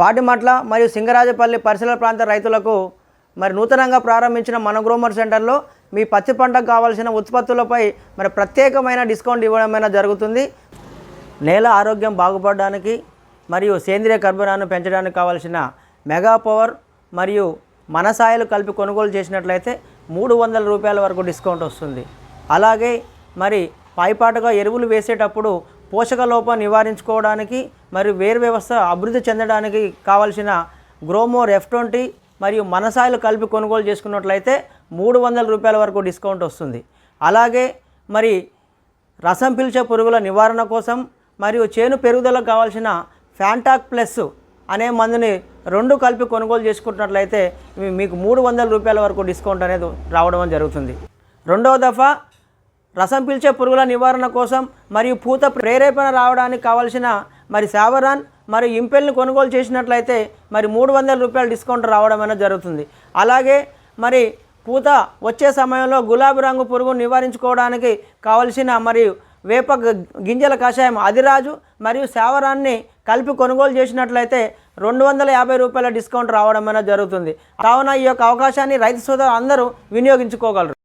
పాటిమట్ల మరియు సింగరాజపల్లి పరిసర ప్రాంత రైతులకు మరి నూతనంగా ప్రారంభించిన మనగ్రోమర్ సెంటర్లో మీ పత్తి పంటకు కావాల్సిన ఉత్పత్తులపై మరి ప్రత్యేకమైన డిస్కౌంట్ ఇవ్వడమైనా జరుగుతుంది. నేల ఆరోగ్యం బాగుపడడానికి మరియు సేంద్రియ కర్బనాన్ని పెంచడానికి కావాల్సిన మెగా పవర్ మరియు మనసాయలు కలిపి కొనుగోలు చేసినట్లయితే మూడు వందల రూపాయల వరకు డిస్కౌంట్ వస్తుంది. అలాగే మరి పైపాటుగా ఎరువులు వేసేటప్పుడు పోషక లోపం నివారించుకోవడానికి మరియు వేరు వ్యవస్థ అభివృద్ధి చెందడానికి కావలసిన గ్రోమోర్ ఎఫ్ ట్వంటీ మరియు మనసాయిలు కలిపి కొనుగోలు చేసుకున్నట్లయితే మూడు వందల రూపాయల వరకు డిస్కౌంట్ వస్తుంది. అలాగే మరి రసం పీల్చే పురుగుల నివారణ కోసం మరియు చేను పెరుగుదలకు కావాల్సిన ఫ్యాంటాక్ ప్లస్ అనే మందుని రెండు కలిపి కొనుగోలు చేసుకుంటున్నట్లయితే మీకు మూడు వందల రూపాయల వరకు డిస్కౌంట్ అనేది రావడం జరుగుతుంది. రెండవ దఫా రసం పీల్చే పురుగుల నివారణ కోసం మరియు పూత ప్రేరేపణ రావడానికి కావాల్సిన మరి సావరాన్ మరియు ఇంపెల్ని కొనుగోలు చేసినట్లయితే మరి మూడు వందల రూపాయల డిస్కౌంట్ రావడం అనేది జరుగుతుంది. అలాగే మరి పూత వచ్చే సమయంలో గులాబీ రంగు పురుగు నివారించుకోవడానికి కావలసిన మరియు వేప గింజల కషాయం అదిరాజు మరియు సావరాన్ని కలిపి కొనుగోలు చేసినట్లయితే రెండు వందల యాభై రూపాయల డిస్కౌంట్ రావడం అనేది జరుగుతుంది. కావున ఈ యొక్క అవకాశాన్ని రైతు సోదరులు అందరూ వినియోగించుకోగలరు.